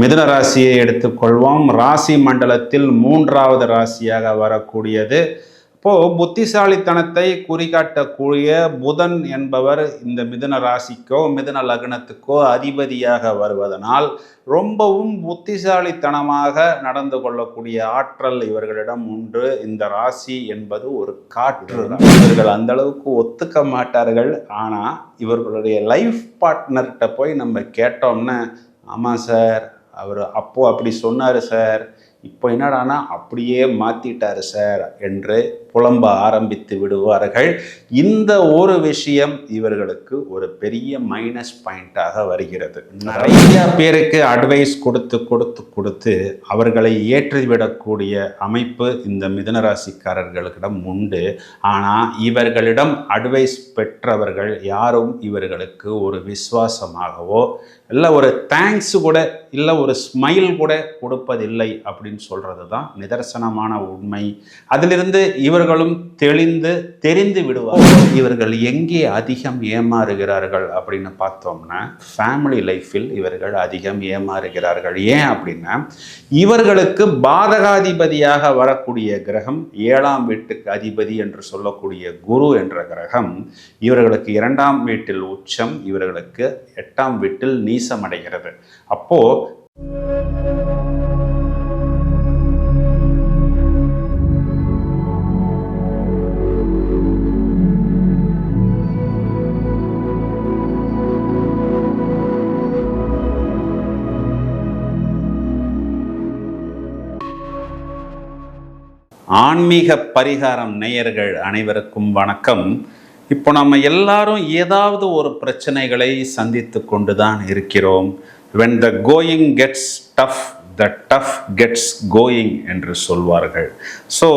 மிதுன ராசியை எடுத்துக்கொள்வோம். ராசி மண்டலத்தில் மூன்றாவது ராசியாக வரக்கூடியது. இப்போ புத்திசாலித்தனத்தை குறிகாட்டக்கூடிய புதன் என்பவர் இந்த மிதுன ராசிக்கோ மிதுன லக்னத்துக்கோ அதிபதியாக வருவதனால் ரொம்பவும் புத்திசாலித்தனமாக நடந்து கொள்ளக்கூடிய ஆற்றல் இவர்களிடம் உண்டு. இந்த ராசி என்பது ஒரு காற்று. இவர்கள் அந்த அளவுக்கு ஒத்துக்க மாட்டார்கள். ஆனால் இவர்களுடைய லைஃப் பார்ட்னர்கிட்ட போய் நம்ம கேட்டோம்னா ஆமாம் சார் அவர் அப்போது அப்படி சொன்னார் சார். இப்போ என்னடானா அப்படியே மாற்றிட்டார் சார் என்று புலம்ப ஆரம்பித்து விடுவார்கள். இந்த ஒரு விஷயம் இவர்களுக்கு ஒரு பெரிய மைனஸ் பாயிண்டாக வருகிறது. நிறைய பேருக்கு அட்வைஸ் கொடுத்து கொடுத்து கொடுத்து அவர்களை ஏற்றிவிடக்கூடிய அமைப்பு இந்த மிதனராசிக்காரர்களிடம் உண்டு. ஆனால் இவர்களிடம் அட்வைஸ் பெற்றவர்கள் யாரும் இவர்களுக்கு ஒரு விசுவாசமாகவோ இல்லை ஒரு தேங்க்ஸ் கூட இல்லை ஒரு ஸ்மைல் கூட கொடுப்பதில்லை அப்படின்னு சொல்கிறது தான் நிதர்சனமான உண்மை. அதிலிருந்து இவர்களும் தெளிந்து தெரிந்து விடுவார். இவர்கள் எங்கே அதிகம் ஏமாறுகிறார்கள் அப்படின்னு பார்த்தோம்னா ஃபேமிலி லைஃப்பில் இவர்கள் அதிகம் ஏமாறுகிறார்கள். ஏன் அப்படின்னா இவர்களுக்கு பாதகாதிபதியாக வரக்கூடிய கிரகம் ஏழாம் வீட்டுக்கு அதிபதி என்று சொல்லக்கூடிய குரு என்ற கிரகம் இவர்களுக்கு இரண்டாம் வீட்டில் உச்சம் இவர்களுக்கு எட்டாம் வீட்டில் நீசமடைகிறது. அப்போ ஆன்மீக பரிகாரம் நேயர்கள் அனைவருக்கும் வணக்கம். இப்போ நம்ம எல்லாரும் ஏதாவது ஒரு பிரச்சனைகளை சந்தித்து கொண்டு தான் இருக்கிறோம். When the going gets tough the tough gets going என்று சொல்வார்கள். ஸோ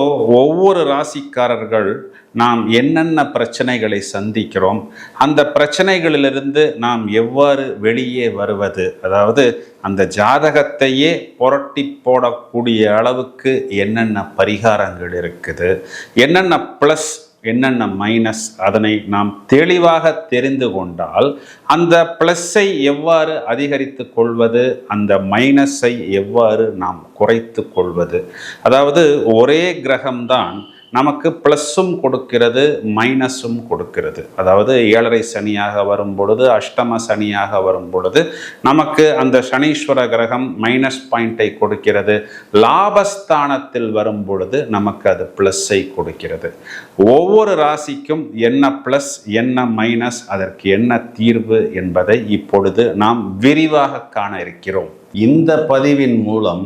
ஒவ்வொரு ராசிக்காரர்கள் நாம் என்னென்ன பிரச்சனைகளை சந்திக்கிறோம் அந்த பிரச்சனைகளிலிருந்து நாம் எவ்வாறு வெளியே வருவது அதாவது அந்த ஜாதகத்தையே புரட்டி போடக்கூடிய அளவுக்கு என்னென்ன பரிகாரங்கள் இருக்குது என்னென்ன ப்ளஸ் என்னென்ன மைனஸ் அதனை நாம் தெளிவாக தெரிந்து கொண்டால் அந்த ப்ளஸ்ஸை எவ்வாறு அதிகரித்து கொள்வது அந்த மைனஸை எவ்வாறு நாம் குறைத்து கொள்வது? அதாவது ஒரே கிரகம்தான் நமக்கு ப்ளஸ்ஸும் கொடுக்கிறது மைனஸும் கொடுக்கிறது. அதாவது ஏழரை சனியாக வரும் பொழுது அஷ்டம சனியாக வரும் பொழுது நமக்கு அந்த சனீஸ்வர கிரகம் மைனஸ் பாயிண்டை கொடுக்கிறது. லாபஸ்தானத்தில் வரும் பொழுது நமக்கு அது ப்ளஸ்ஸை கொடுக்கிறது. ஒவ்வொரு ராசிக்கும் என்ன ப்ளஸ் என்ன மைனஸ் அதற்கு என்ன தீர்வு என்பதை இப்பொழுது நாம் விரிவாக காண இருக்கிறோம். இந்த பதிவின் மூலம்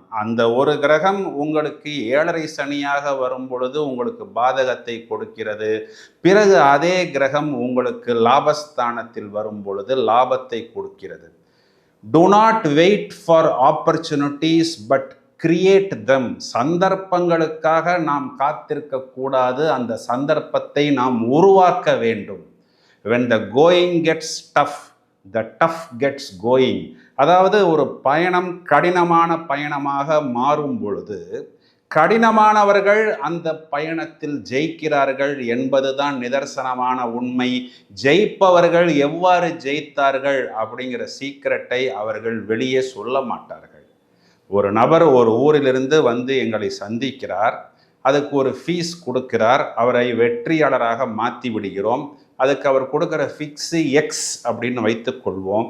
அந்த ஒரு கிரகம் உங்களுக்கு ஏழரை சனியாக வரும் பொழுது உங்களுக்கு பாதகத்தை கொடுக்கிறது. பிறகு அதே கிரகம் உங்களுக்கு லாபஸ்தானத்தில் வரும் பொழுது லாபத்தை கொடுக்கிறது. Do not wait for opportunities but create them சந்தர்ப்பங்களுக்காக நாம் காத்திருக்க கூடாது. அந்த சந்தர்ப்பத்தை நாம் உருவாக்க வேண்டும். When the going gets tough the tough gets going அதாவது ஒரு பயணம் கடினமான பயணமாக மாறும் பொழுது கடினமானவர்கள் அந்த பயணத்தில் ஜெயிக்கிறார்கள் என்பதுதான் நிதர்சனமான உண்மை. ஜெயிப்பவர்கள் எவ்வாறு ஜெயித்தார்கள் அப்படிங்கிற சீக்கிரட்டை அவர்கள் வெளியே சொல்ல மாட்டார்கள். ஒரு நபர் ஒரு ஊரிலிருந்து வந்து எங்களை சந்திக்கிறார். அதுக்கு ஒரு ஃபீஸ் கொடுக்கிறார். அவரை வெற்றியாளராக மாற்றி விடுகிறோம். அதுக்கு அவர் கொடுக்குற ஃபிக்ஸு எக்ஸ் அப்படின்னு வைத்துக்கொள்வோம்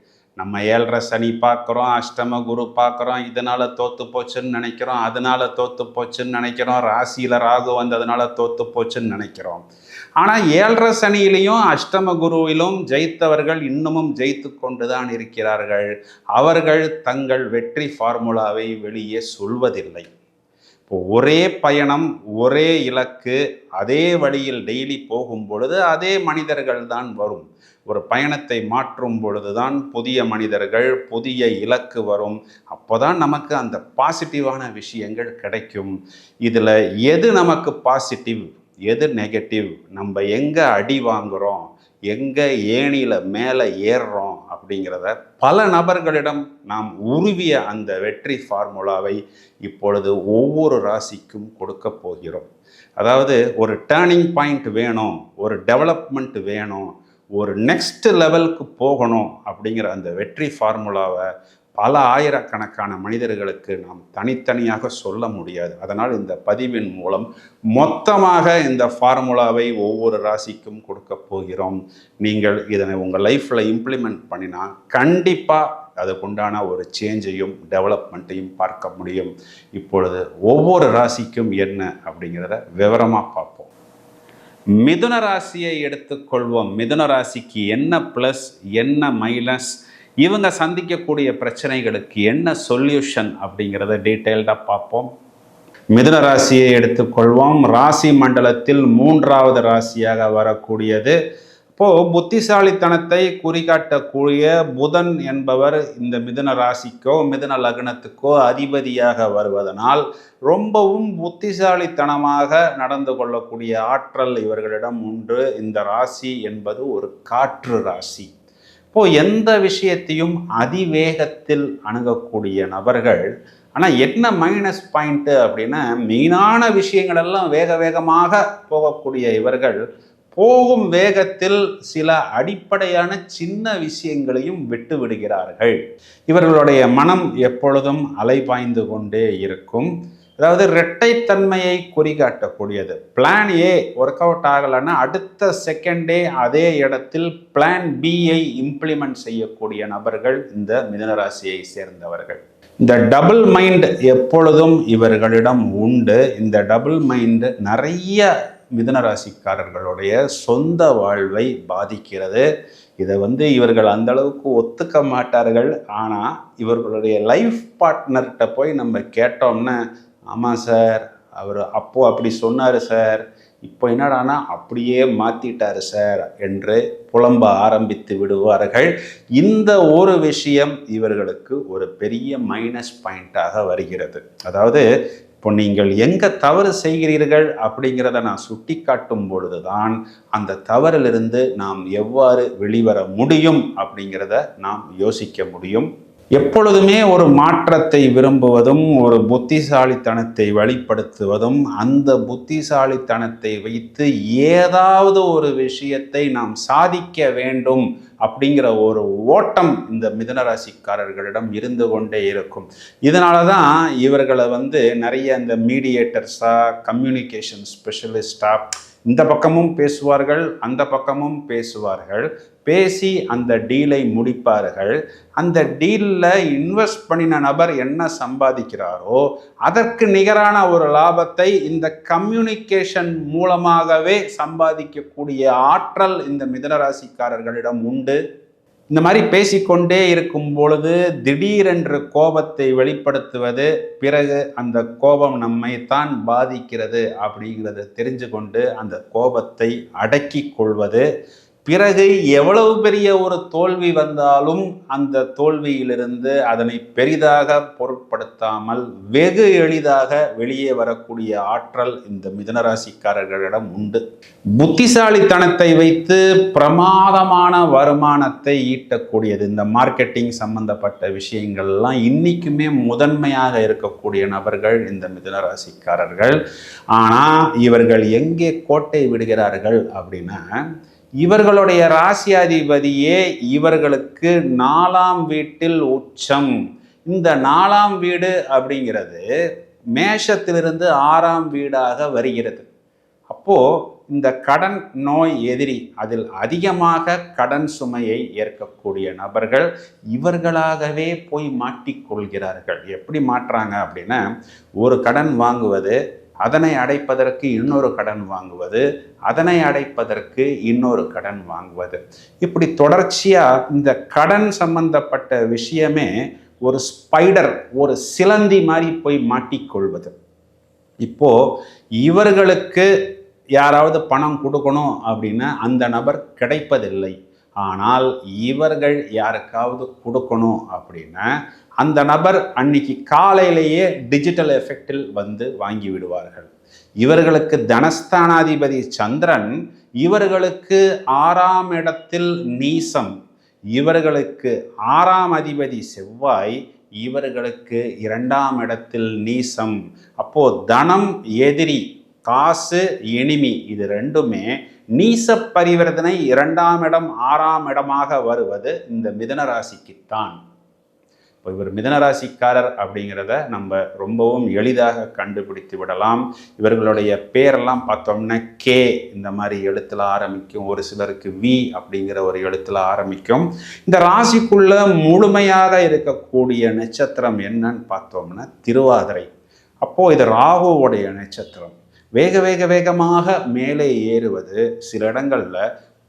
நம்ம ஏழரை சனி பார்க்குறோம் அஷ்டம குரு பார்க்குறோம் இதனால் தோற்று போச்சுன்னு நினைக்கிறோம் அதனால் தோற்று போச்சுன்னு நினைக்கிறோம் ராசியில் ராகு வந்ததுனால தோற்று போச்சுன்னு நினைக்கிறோம். ஆனால் ஏழரை சனியிலையும் அஷ்டம குருவிலும் ஜெயித்தவர்கள் இன்னமும் ஜெயித்து கொண்டு தான் இருக்கிறார்கள். அவர்கள் தங்கள் வெற்றி ஃபார்முலாவை வெளியே சொல்வதில்லை. இப்போ ஒரே பயணம் ஒரே இலக்கு அதே வழியில் டெய்லி போகும் பொழுது அதே மனிதர்கள் தான் வரும். ஒரு பயணத்தை மாற்றும் பொழுதுதான் புதிய மனிதர்கள் புதிய இலக்கு வரும். அப்போதான் நமக்கு அந்த பாசிட்டிவான விஷயங்கள் கிடைக்கும். இதில் எது நமக்கு பாசிட்டிவ் எது நெகட்டிவ் நம்ம எங்கே அடி வாங்குகிறோம் எங்கே ஏணியில் மேலே ஏறுறோம் அப்படிங்கிறத பல நபர்களிடம் நாம் உருவிய அந்த வெற்றி ஃபார்முலாவை இப்பொழுது ஒவ்வொரு ராசிக்கும் கொடுக்க போகிறோம். அதாவது ஒரு டேர்னிங் பாயிண்ட் வேணும் ஒரு டெவலப்மெண்ட் வேணும் ஒரு நெக்ஸ்ட் லெவலுக்கு போகணும் அப்படிங்கிற அந்த வெற்றி ஃபார்முலாவை பல ஆயிரக்கணக்கான மனிதர்களுக்கு நாம் தனித்தனியாக சொல்ல முடியாது. அதனால் இந்த பதிவின் மூலம் மொத்தமாக இந்த ஃபார்முலாவை ஒவ்வொரு ராசிக்கும் கொடுக்க போகிறோம். நீங்கள் இதனை உங்கள் லைஃப்பில் இம்ப்ளிமெண்ட் பண்ணினா கண்டிப்பாக அதுக்குண்டான ஒரு சேஞ்சையும் டெவலப்மெண்ட்டையும் பார்க்க முடியும். இப்பொழுது ஒவ்வொரு ராசிக்கும் என்ன அப்படிங்கிறத விவரமாக பார்ப்போம். மிதுன ராசியை எடுத்துக்கொள்வோம். மிதுன ராசிக்கு என்ன ப்ளஸ் என்ன மைனஸ் இவங்க சந்திக்கக்கூடிய பிரச்சனைகளுக்கு என்ன சொல்யூஷன் அப்படிங்கிறத டீட்டெயில்டாக பார்ப்போம். மிதுன ராசியை எடுத்துக்கொள்வோம். ராசி மண்டலத்தில் மூன்றாவது ராசியாக வரக்கூடியது இப்போது புத்திசாலித்தனத்தை குறிகாட்டக்கூடிய புதன் என்பவர் இந்த மிதுன ராசிக்கோ மிதுன லக்னத்துக்கோ அதிபதியாக வருவதனால் ரொம்பவும் புத்திசாலித்தனமாக நடந்து கொள்ளக்கூடிய ஆற்றல் இவர்களிடம் உண்டு. இந்த ராசி என்பது ஒரு காற்று ராசி. இப்போ எந்த விஷயத்தையும் அதிவேகத்தில் அணுகக்கூடிய நபர்கள் ஆனால் என்ன மைனஸ் பாயிண்ட்டு அப்படின்னா மெயினான விஷயங்களெல்லாம் வேக வேகமாக போகக்கூடிய இவர்கள் போகும் வேகத்தில் சில அடிப்படையான சின்ன விஷயங்களையும் விட்டு விடுகிறார்கள். இவர்களுடைய மனம் எப்பொழுதும் அலைபாய்ந்து கொண்டே இருக்கும். அதாவது இரட்டைத்தன்மையை குறிகாட்டக்கூடியது. பிளான் ஏ ஒர்க் அவுட் ஆகலைன்னா அடுத்த செகண்டே அதே இடத்தில் பிளான் பியை இம்ப்ளிமெண்ட் செய்யக்கூடிய நபர்கள் இந்த மிதனராசியை சேர்ந்தவர்கள். இந்த டபுள் மைண்ட் எப்பொழுதும் இவர்களிடம் உண்டு. இந்த டபுள் மைண்டு நிறைய மிதனராசிக்காரர்களுடைய சொந்த வாழ்வை பாதிக்கிறது. இதை வந்து இவர்கள் அந்த அளவுக்கு ஒத்துக்க மாட்டார்கள். ஆனால் இவர்களுடைய லைஃப் பார்ட்னர்கிட்ட போய் நம்ம கேட்டோம்னா ஆமாம் சார் அவர் அப்போது அப்படி சொன்னார் சார். இப்போ என்னடானா அப்படியே மாற்றிட்டார் சார் என்று புலம்ப ஆரம்பித்து விடுவார்கள். இந்த ஒரு விஷயம் இவர்களுக்கு ஒரு பெரிய மைனஸ் பாயிண்ட்டாக வருகிறது. அதாவது இப்போ நீங்கள் எங்கே தவறு செய்கிறீர்கள் அப்படிங்கிறத நான் சுட்டி காட்டும் பொழுது தான் அந்த தவறிலிருந்து நாம் எவ்வாறு வெளிவர முடியும் அப்படிங்கிறத நாம் யோசிக்க முடியும். எப்பொழுதுமே ஒரு மாற்றத்தை விரும்புவதும் ஒரு புத்திசாலித்தனத்தை வெளிப்படுத்துவதும் அந்த புத்திசாலித்தனத்தை வைத்து ஏதாவது ஒரு விஷயத்தை நாம் சாதிக்க வேண்டும் அப்படிங்கிற ஒரு ஓட்டம் இந்த மிதனராசிக்காரர்களிடம் இருந்து கொண்டே இருக்கும். இதனால தான் இவர்களை வந்து நிறைய இந்த மீடியேட்டர்ஸாக கம்யூனிகேஷன் ஸ்பெஷலிஸ்டாக இந்த பக்கமும் பேசுவார்கள் அந்த பக்கமும் பேசுவார்கள். பேசி அந்த டீலை முடிப்பார்கள். அந்த டீலில் இன்வெஸ்ட் பண்ணின நபர் என்ன சம்பாதிக்கிறாரோ அதற்கு நிகரான ஒரு லாபத்தை இந்த கம்யூனிகேஷன் மூலமாகவே சம்பாதிக்கக்கூடிய ஆற்றல் இந்த மிதனராசிக்காரர்களிடம் உண்டு. இந்த மாதிரி பேசிக்கொண்டே இருக்கும் பொழுது திடீரென்று கோபத்தை வெளிப்படுத்துவது பிறகு அந்த கோபம் நம்மை தான் பாதிக்கிறது அப்படிங்கிறத தெரிஞ்சு கொண்டு அந்த கோபத்தை அடக்கி கொள்வது பிறகு எவ்வளவு பெரிய ஒரு தோல்வி வந்தாலும் அந்த தோல்வியிலிருந்து அதனை பெரிதாக பொருட்படுத்தாமல் வெகு எளிதாக வெளியே வரக்கூடிய ஆற்றல் இந்த மிதனராசிக்காரர்களிடம் உண்டு. புத்திசாலித்தனத்தை வைத்து பிரமாதமான வருமானத்தை ஈட்டக்கூடியது. இந்த மார்க்கெட்டிங் சம்பந்தப்பட்ட விஷயங்கள்லாம் இன்னைக்குமே முதன்மையாக இருக்கக்கூடிய நபர்கள் இந்த மிதனராசிக்காரர்கள். ஆனால் இவர்கள் எங்கே கோட்டை விடுகிறார்கள் அப்படின்னா இவர்களுடைய ராசியாதிபதியே இவர்களுக்கு நாலாம் வீட்டில் உச்சம். இந்த நாலாம் வீடு அப்படிங்கிறது மேஷத்திலிருந்து ஆறாம் வீடாக வருகிறது. அப்போ இந்த கடன் நோய் எதிரி அதில் அதிகமாக கடன் சுமையை ஏற்கக்கூடிய நபர்கள் இவர்களாகவே போய் மாட்டிக்கொள்கிறார்கள். எப்படி மாட்டுறாங்க அப்படின்னா ஒரு கடன் வாங்குவது அதனை அடைப்பதற்கு இன்னொரு கடன் வாங்குவது அதனை அடைப்பதற்கு இன்னொரு கடன் வாங்குவது. இப்படி தொடர்ச்சியாக இந்த கடன் சம்பந்தப்பட்ட விஷயமே ஒரு ஸ்பைடர் ஒரு சிலந்தி மாதிரி போய் மாட்டிக்கொள்வது. இப்போ இவர்களுக்கு யாராவது பணம் கொடுக்கணும் அப்படின்னா அந்த நபர் கிடைப்பதில்லை. ஆனால் இவர்கள் யாருக்காவது கொடுக்கணும் அப்படின்னா அந்த நபர் அன்னைக்கு காலையிலேயே டிஜிட்டல் எஃபெக்டில் வந்து வாங்கி விடுவார்கள். இவர்களுக்கு தனஸ்தானாதிபதி சந்திரன் இவர்களுக்கு ஆறாம் இடத்தில் நீசம் இவர்களுக்கு ஆறாம் அதிபதி செவ்வாய் இவர்களுக்கு இரண்டாம் இடத்தில் நீசம். அப்போ தனம் எதிரி காசு எனிமி இது ரெண்டுமே நீச பரிவர்த்தனை இரண்டாம் இடம் ஆறாம் இடமாக வருவது இந்த மிதன ராசிக்குத்தான் இப்போ இவர் மிதனராசிக்காரர் அப்படிங்கிறத நம்ம ரொம்பவும் எளிதாக கண்டுபிடித்து விடலாம். இவர்களுடைய பேரெல்லாம் பார்த்தோம்னா கே இந்த மாதிரி எழுத்தில் ஆரம்பிக்கும். ஒரு சிலருக்கு வி அப்படிங்கிற ஒரு எழுத்தில் ஆரம்பிக்கும். இந்த ராசிக்குள்ள முழுமையாக இருக்கக்கூடிய நட்சத்திரம் என்னன்னு பார்த்தோம்னா திருவாதிரை. அப்போது இது ராகுவோடைய நட்சத்திரம். வேக வேக வேகமாக மேலே ஏறுவது சில இடங்களில்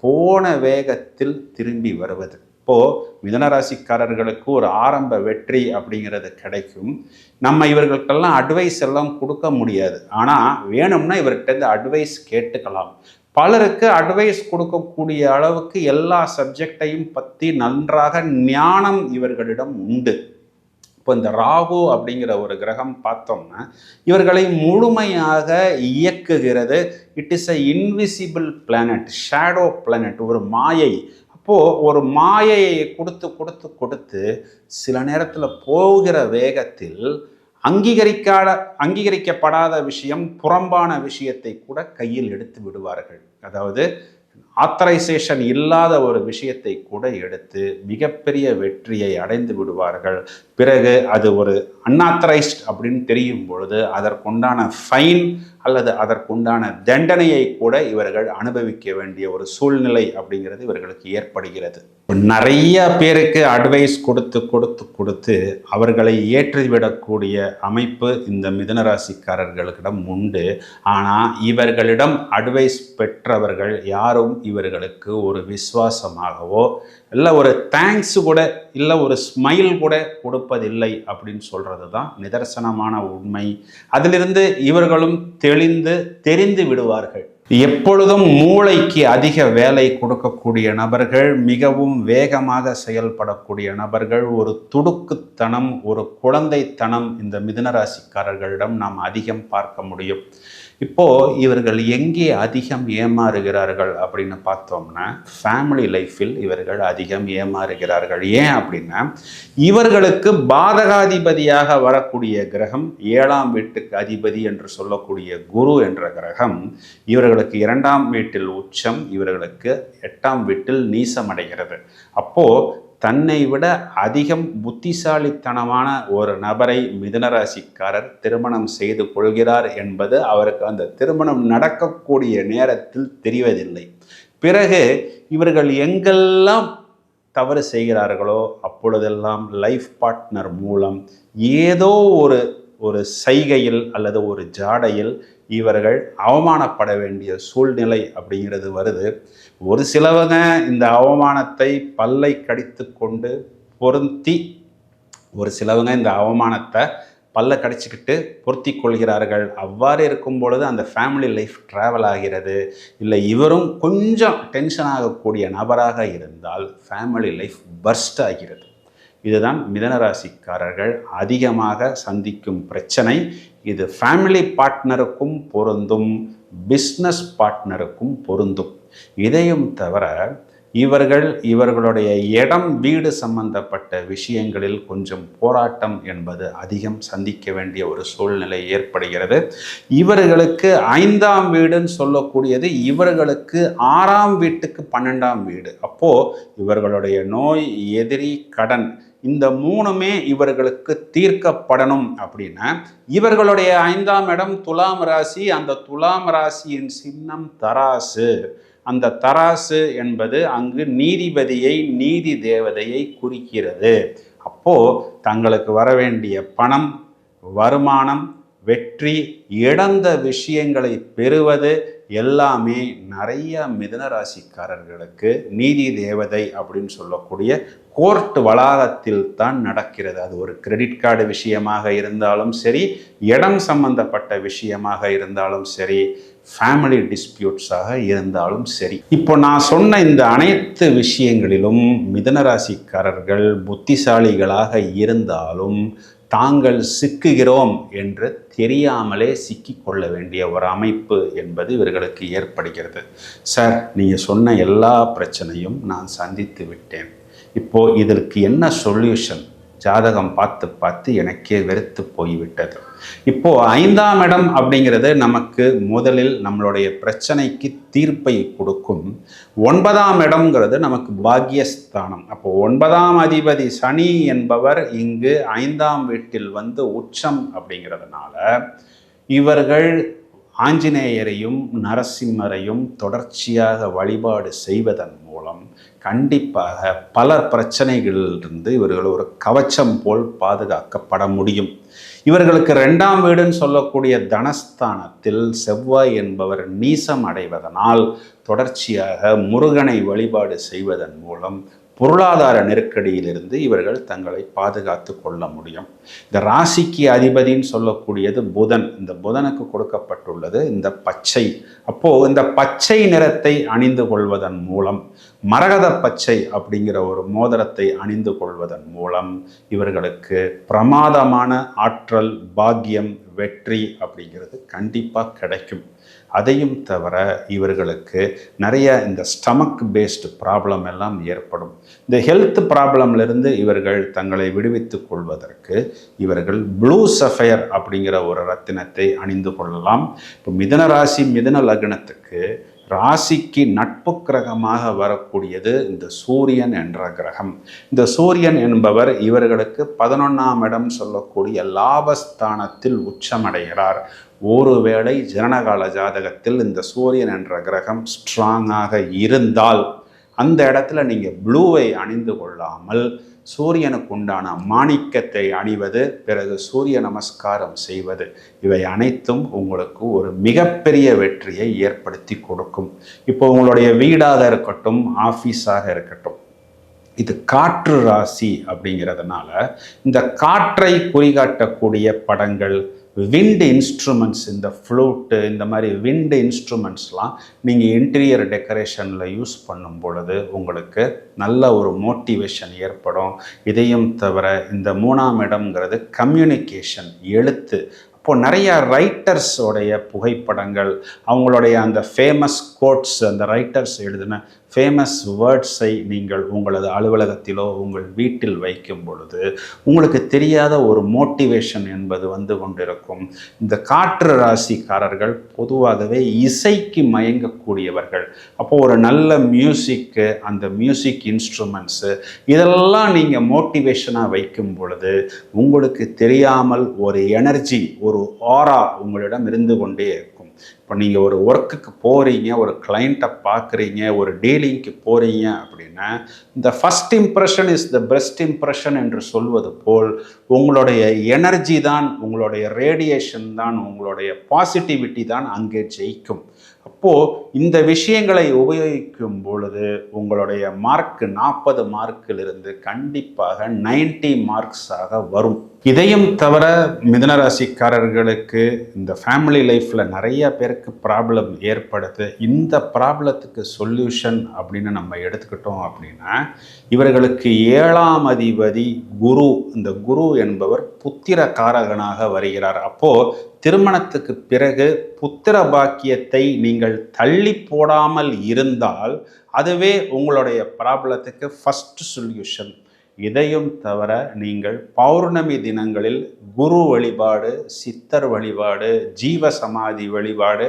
போன வேகத்தில் திரும்பி வருவது. இப்போது மிதனராசிக்காரர்களுக்கு ஒரு ஆரம்ப வெற்றி அப்படிங்கிறது கிடைக்கும். நம்ம இவர்களுக்கெல்லாம் அட்வைஸ் எல்லாம் கொடுக்க முடியாது. ஆனால் வேணும்னா இவர்கிட்ட அட்வைஸ் கேட்டுக்கலாம். பலருக்கு அட்வைஸ் கொடுக்கக்கூடிய அளவுக்கு எல்லா சப்ஜெக்டையும் பற்றி நன்றாக ஞானம் இவர்களிடம் உண்டு. இப்போ இந்த ராகு அப்படிங்கிற ஒரு கிரகம் பார்த்தோம்னா இவர்களை முழுமையாக இயக்குகிறது. It is a invisible planet shadow planet ஒரு மாயை. அப்போது ஒரு மாயையை கொடுத்து கொடுத்து கொடுத்து சில நேரத்தில் போகிற வேகத்தில் அங்கீகரிக்காத அங்கீகரிக்கப்படாத விஷயம் புறம்பான விஷயத்தை கூட கையில் எடுத்து விடுவார்கள். அதாவது ஆத்தரைசேஷன் இல்லாத ஒரு விஷயத்தை கூட எடுத்து மிகப்பெரிய வெற்றியை அடைந்து விடுவார்கள். பிறகு அது ஒரு அன்ஆத்தரைஸ்ட் அப்படின்னு தெரியும் பொழுது அதற்குண்டான ஃபைன் அல்லது அதற்குண்டான தண்டனையை கூட இவர்கள் அனுபவிக்க வேண்டிய ஒரு சூழ்நிலை அப்படிங்கிறது இவர்களுக்கு ஏற்படுகிறது. நிறைய பேருக்கு அட்வைஸ் கொடுத்து கொடுத்து கொடுத்து அவர்களை ஏற்றிவிடக்கூடிய அமைப்பு இந்த மிதனராசிக்காரர்களிடம் உண்டு. ஆனால் இவர்களிடம் அட்வைஸ் பெற்றவர்கள் யாரும் இவர்களுக்கு ஒரு விசுவாசமாகவோ இல்லை ஒரு தேங்க்ஸ் கூட இல்லை ஒரு ஸ்மைல் கூட கொடுப்பதில்லை அப்படின்னு சொல்கிறது தான் நிதர்சனமான உண்மை. அதிலிருந்து இவர்களும் தெளிந்து தெரிந்து விடுவார்கள். எப்பொழுதும் மூளைக்கு அதிக வேலை கொடுக்கக்கூடிய நபர்கள் மிகவும் வேகமாக செயல்படக்கூடிய நபர்கள் ஒரு துடுக்குத்தனம் ஒரு குழந்தைத்தனம் இந்த மிதுனராசிக்காரர்களிடம் நாம் அதிகம் பார்க்க முடியும். இப்போது இவர்கள் எங்கே அதிகம் ஏமாறுகிறார்கள் அப்படின்னு பார்த்தோம்னா ஃபேமிலி லைஃப்பில் இவர்கள் அதிகம் ஏமாறுகிறார்கள். ஏன் அப்படின்னா இவர்களுக்கு பாதகாதிபதியாக வரக்கூடிய கிரகம் ஏழாம் வீட்டுக்கு அதிபதி என்று சொல்லக்கூடிய குரு என்ற கிரகம் இவர்களுக்கு இரண்டாம் வீட்டில் உச்சம் இவர்களுக்கு எட்டாம் வீட்டில் நீசமடைகிறது. அப்போது தன்னை விட அதிகம் புத்திசாலித்தனமான ஒரு நபரை மிதனராசிக்காரர் திருமணம் செய்து கொள்கிறார் என்பது அவருக்கு அந்த திருமணம் நடக்கக்கூடிய நேரத்தில் தெரிவதில்லை. பிறகு இவர்கள் எங்கெல்லாம் தவறு செய்கிறார்களோ அப்பொழுதெல்லாம் லைஃப் பார்ட்னர் மூலம் ஏதோ ஒரு ஒரு சைகையில் அல்லது ஒரு ஜாடையில் இவர்கள் அவமானப்பட வேண்டிய சூழ்நிலை அப்படிங்கிறது வருது. ஒரு சிலவங்க இந்த அவமானத்தை பல்லை கடித்து கொண்டு பொருந்தி ஒரு சிலவங்க இந்த அவமானத்தை பல்ல கடிச்சிக்கிட்டு பொருத்தி கொள்கிறார்கள். அவ்வாறு இருக்கும் பொழுது அந்த ஃபேமிலி லைஃப் ட்ராவல் ஆகிறது. இல்லை இவரும் கொஞ்சம் டென்ஷன் ஆகக்கூடிய நபராக இருந்தால் ஃபேமிலி லைஃப் பர்ஸ்ட் ஆகிறது. இதுதான் மிதனராசிக்காரர்கள் அதிகமாக சந்திக்கும் பிரச்சனை. இது ஃபேமிலி பார்ட்னருக்கும் பொருந்தும் பிஸ்னஸ் பார்ட்னருக்கும் பொருந்தும். இதையும் தவிர இவர்கள் இவர்களுடைய இடம் வீடு சம்பந்தப்பட்ட விஷயங்களில் கொஞ்சம் போராட்டம் என்பது அதிகம் சந்திக்க வேண்டிய ஒரு சூழ்நிலை ஏற்படுகிறது. இவர்களுக்கு ஐந்தாம் வீடுன்னு சொல்லக்கூடியது இவர்களுக்கு ஆறாம் வீட்டுக்கு பன்னெண்டாம் வீடு. அப்போது இவர்களுடைய நோய் எதிரி கடன் இந்த மூணுமே இவர்களுக்கு தீர்க்கப்படணும் அப்படின்னா இவர்களுடைய ஐந்தாம் இடம் துலாம் ராசி அந்த துலாம் ராசியின் சின்னம் தராசு. அந்த தராசு என்பது அங்கு நீதிபதியை நீதி தேவதையை குறிக்கிறது. அப்போ தங்களுக்கு வர வேண்டிய பணம் வருமானம் வெற்றி இழந்த விஷயங்களை பெறுவது எல்லாமே நிறைய மிதன ராசிக்காரர்களுக்கு நீதி தேவதை அப்படின்னு சொல்லக்கூடிய கோர்ட் வளாகத்தில் தான் நடக்கிறது. அது ஒரு கிரெடிட் கார்டு விஷயமாக இருந்தாலும் சரி இடம் சம்பந்தப்பட்ட விஷயமாக இருந்தாலும் சரி ஃபேமிலி டிஸ்பியூட்ஸாக இருந்தாலும் சரி. இப்போ நான் சொன்ன இந்த அனைத்து விஷயங்களிலும் மிதன ராசிக்காரர்கள் புத்திசாலிகளாக இருந்தாலும் தாங்கள் சிக்குகிறோம் என்று தெரியாமலே சிக்கிக் கொள்ள வேண்டிய ஒரு அமைப்பு என்பது இவர்களுக்கு ஏற்படுகிறது. சார் நீங்கள் சொன்ன எல்லா பிரச்சனையும் நான் சந்தித்து விட்டேன். இப்போது இதற்கு என்ன சொல்யூஷன் ஜாதகம் பார்த்து பார்த்து எனக்கே வெறுத்து போய்விட்டது. இப்போ ஐந்தாம் இடம் அப்படிங்கிறது நமக்கு முதலில் நம்மளுடைய பிரச்சனைக்கு தீர்ப்பை கொடுக்கும். ஒன்பதாம் இடம்ங்கிறது நமக்கு பாக்யஸ்தானம். அப்போ ஒன்பதாம் அதிபதி சனி என்பவர் இங்கு ஐந்தாம் வீட்டில் வந்து உச்சம் அப்படிங்கிறதுனால இவர்கள் ஆஞ்சநேயரையும் நரசிம்மரையும் தொடர்ச்சியாக வழிபாடு செய்வதன் மூலம் கண்டிப்பாக பல பிரச்சனைகளிலிருந்து இவர்கள் ஒரு கவச்சம் போல் பாதுகாக்கப்பட முடியும். இவர்களுக்கு ரெண்டாம் வீடுன்னு சொல்லக்கூடிய தனஸ்தானத்தில் செவ்வாய் என்பவர் நீசம் அடைவதனால் தொடர்ச்சியாக முருகனை வழிபாடு செய்வதன் மூலம் பொருளாதார நெருக்கடியிலிருந்து இவர்கள் தங்களை பாதுகாத்து கொள்ள முடியும். இந்த ராசிக்கு அதிபதின்னு சொல்லக்கூடியது புதன். இந்த புதனுக்கு கொடுக்கப்பட்டுள்ளது இந்த பச்சை. அப்போது இந்த பச்சை நிறத்தை அணிந்து கொள்வதன் மூலம் மரகத பச்சை அப்படிங்கிற ஒரு மோதிரத்தை அணிந்து கொள்வதன் மூலம் இவர்களுக்கு பிரமாதமான ஆற்றல் பாக்கியம் வெற்றி அப்படிங்கிறது கண்டிப்பாக கிடைக்கும். அதையும் தவிர இவர்களுக்கு நிறைய இந்த ஸ்டமக் பேஸ்டு ப்ராப்ளம் எல்லாம் ஏற்படும். இந்த ஹெல்த் ப்ராப்ளம்லேருந்து இவர்கள் தங்களை விடுவித்துக் கொள்வதற்கு இவர்கள் ப்ளூ சஃபயர் அப்படிங்கிற ஒரு ரத்தினத்தை அணிந்து கொள்ளலாம். இப்போ மிதன ராசி மிதன லக்னத்துக்கு ராசிக்கு நட்பு கிரகமாக வரக்கூடியது இந்த சூரியன் என்ற கிரகம். இந்த சூரியன் என்பவர் இவர்களுக்கு பதினொன்றாம் இடம் சொல்லக்கூடிய லாபஸ்தானத்தில் உச்சமடைகிறார். ஒருவேளை ஜனனகால ஜாதகத்தில் இந்த சூரியன் என்ற கிரகம் ஸ்ட்ராங்காக இருந்தால் அந்த இடத்துல நீங்கள் ப்ளூவை அணிந்து கொள்ளாமல் சூரியனுக்கு உண்டான மாணிக்கத்தை அணிவது பிறகு சூரிய நமஸ்காரம் செய்வது. இவை அனைத்தும் உங்களுக்கு ஒரு மிகப்பெரிய வெற்றியை ஏற்படுத்தி கொடுக்கும். இப்போ உங்களுடைய வீடாக இருக்கட்டும் ஆஃபீஸாக இருக்கட்டும் இது காற்று ராசி அப்படிங்கிறதுனால இந்த காற்றை குறிகாட்டக்கூடிய படங்கள் விண்டு இன்ஸ்ட்ருமெண்ட்ஸ் இந்த ஃப்ளூட்டு இந்த மாதிரி விண்டு இன்ஸ்ட்ருமெண்ட்ஸ்லாம் நீங்கள் இன்டீரியர் டெக்கரேஷனில் யூஸ் பண்ணும் பொழுது உங்களுக்கு நல்ல ஒரு மோட்டிவேஷன் ஏற்படும். இதையும் தவிர இந்த மூணாம் இடம்ங்கிறது கம்யூனிகேஷன் எழுத்து. அப்போது நிறையா ரைட்டர்ஸோடைய புகைப்படங்கள் அவங்களுடைய அந்த ஃபேமஸ் கோட்ஸ் அந்த ரைட்டர்ஸ் எழுதின ஃபேமஸ் வேர்ட்ஸை நீங்கள் உங்களது அலுவலகத்திலோ உங்கள் வீட்டில் வைக்கும் பொழுது உங்களுக்கு தெரியாத ஒரு மோட்டிவேஷன் என்பது வந்து கொண்டிருக்கும். இந்த காற்று ராசிக்காரர்கள் பொதுவாகவே இசைக்கு மயங்கக்கூடியவர்கள். அப்போ ஒரு நல்ல மியூசிக்கு அந்த மியூசிக் இன்ஸ்ட்ருமெண்ட்ஸு இதெல்லாம் நீங்கள் மோட்டிவேஷனாக வைக்கும் பொழுது உங்களுக்கு தெரியாமல் ஒரு எனர்ஜி ஒரு ஆரா உங்களிடம் இருந்து கொண்டே இருக்கும். இப்போ நீங்கள் ஒரு ஒர்க்குக்கு போகிறீங்க ஒரு கிளைண்ட்டை பார்க்குறீங்க ஒரு டீலிங்க்கு போகிறீங்க அப்படின்னா இந்த first impression is the best impression என்று சொல்வது போல் உங்களுடைய எனர்ஜி தான் உங்களுடைய ரேடியேஷன் தான் உங்களுடைய பாசிட்டிவிட்டி தான் அங்கே ஜெயிக்கும். அப்போது இந்த விஷயங்களை உபயோகிக்கும் பொழுது உங்களுடைய மார்க் நாற்பது மார்க்கிலிருந்து கண்டிப்பாக 90 மார்க்ஸாக வரும். இதையும் தவிர மிதனராசிக்காரர்களுக்கு இந்த ஃபேமிலி லைஃப்பில் நிறைய பேருக்கு ப்ராப்ளம் ஏற்படுது. இந்த ப்ராப்ளத்துக்கு சொல்யூஷன் அப்படின்னு நம்ம எடுத்துக்கிட்டோம் அப்படின்னா இவர்களுக்கு ஏழாம் அதிபதி குரு. இந்த குரு என்பவர் புத்திர காரகனாக வருகிறார். அப்போது திருமணத்துக்கு பிறகு புத்திர பாக்கியத்தை நீங்கள் தள்ளி போடாமல் இருந்தால் அதுவே உங்களுடைய ப்ராப்ளத்துக்கு ஃபஸ்ட் சொல்யூஷன் இதையும் தவிர நீங்கள் பௌர்ணமி தினங்களில் குரு வழிபாடு சித்தர் வழிபாடு ஜீவ சமாதி வழிபாடு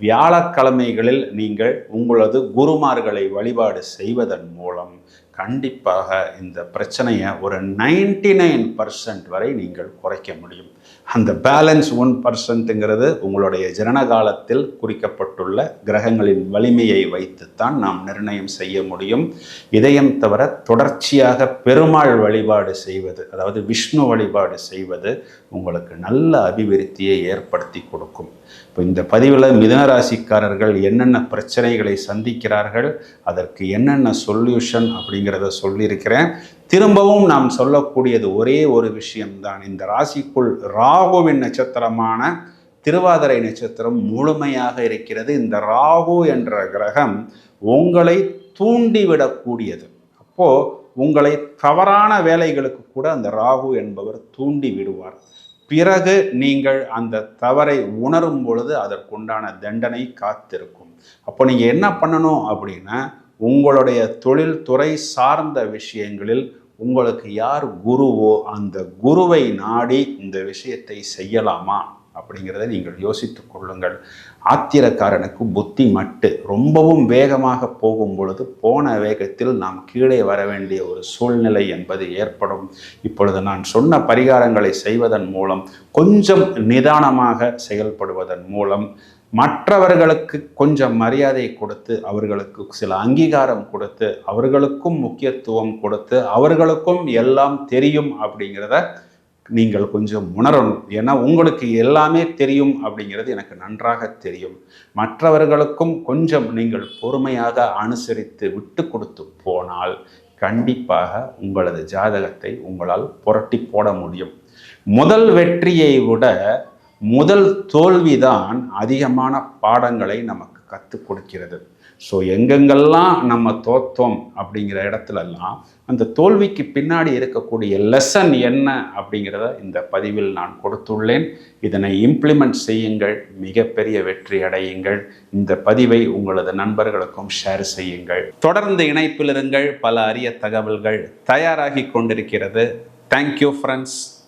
வியாழக்கிழமைகளில் நீங்கள் உங்களது குருமார்களை வழிபாடு செய்வதன் மூலம் கண்டிப்பாக இந்த பிரச்சனையை ஒரு நைன்டி நைன் பர்சன்ட் வரை நீங்கள் குறைக்க முடியும். அந்த பேலன்ஸ் ஒன் பர்சன்ட்டுங்கிறது உங்களுடைய ஜனனகாலத்தில் குறிக்கப்பட்டுள்ள கிரகங்களின் வலிமையை வைத்துத்தான் நாம் நிர்ணயம் செய்ய முடியும். இதயம் தவிர தொடர்ச்சியாக பெருமாள் வழிபாடு செய்வது அதாவது விஷ்ணு வழிபாடு செய்வது உங்களுக்கு நல்ல அபிவிருத்தியை ஏற்படுத்தி கொடுக்கும். இப்போ இந்த பதிவில் மிதனராசிக்காரர்கள் என்னென்ன பிரச்சனைகளை சந்திக்கிறார்கள் அதற்கு என்னென்ன சொல்யூஷன் அப்படிங்கிறத சொல்லியிருக்கிறேன். திரும்பவும் நாம் சொல்லக்கூடியது ஒரே ஒரு விஷயம்தான். இந்த ராசிக்குள் ராகுவின் நட்சத்திரமான திருவாதிரை நட்சத்திரம் முழுமையாக இருக்கிறது. இந்த ராகு என்ற கிரகம் உங்களை தூண்டிவிடக்கூடியது. அப்போது உங்களை தவறான வேலைகளுக்கு கூட அந்த ராகு என்பவர் தூண்டி விடுவார் பிறகு நீங்கள் அந்த தவறை உணரும் பொழுது அதற்குண்டான தண்டனை காத்திருக்கும். அப்போ நீங்கள் என்ன பண்ணணும் அப்படின்னா உங்களுடைய தொழில்துறை சார்ந்த விஷயங்களில் உங்களுக்கு யார் குருவோ அந்த குருவை நாடி இந்த விஷயத்தை செய்யலாமா அப்படிங்கிறத நீங்கள் யோசித்துக் கொள்ளுங்கள். ஆத்திரக்காரனுக்கு புத்தி மட்டு. ரொம்பவும் வேகமாக போகும் பொழுது போன வேகத்தில் நாம் கீழே வர வேண்டிய ஒரு சூழ்நிலை என்பது ஏற்படும். இப்பொழுது நான் சொன்ன பரிகாரங்களை செய்வதன் மூலம் கொஞ்சம் நிதானமாக செயல்படுவதன் மூலம் மற்றவர்களுக்கு கொஞ்சம் மரியாதை கொடுத்து அவர்களுக்கு சில அங்கீகாரம் கொடுத்து அவர்களுக்கும் முக்கியத்துவம் கொடுத்து அவர்களுக்கும் எல்லாம் தெரியும் அப்படிங்கிறத நீங்கள் கொஞ்சம் உணரணும். ஏன்னா உங்களுக்கு எல்லாமே தெரியும் அப்படிங்கிறது எனக்கு நன்றாக தெரியும். மற்றவர்களுக்கும் கொஞ்சம் நீங்கள் பொறுமையாக அனுசரித்து விட்டு கொடுத்து போனால் கண்டிப்பாக உங்களது ஜாதகத்தை உங்களால் புரட்டி போட முடியும். முதல் வெற்றியை விட முதல் தோல்விதான் அதிகமான பாடங்களை நமக்கு கற்றுக் கொடுக்கிறது. ஸோ எங்கெங்கெல்லாம் நம்ம தோத்தோம் அப்படிங்கிற இடத்துலலாம் அந்த தோல்விக்கு பின்னாடி இருக்கக்கூடிய லெசன் என்ன அப்படிங்கிறத இந்த பதிவில் நான் கொடுத்துள்ளேன். இதனை இம்ப்ளிமெண்ட் செய்யுங்கள் மிகப்பெரிய வெற்றி அடையுங்கள். இந்த பதிவை உங்களது நண்பர்களுக்கும் ஷேர் செய்யுங்கள். தொடர்ந்து இணைப்பில் இருங்கள் பல அரிய தகவல்கள் தயாராகி கொண்டிருக்கிறது. Thank you friends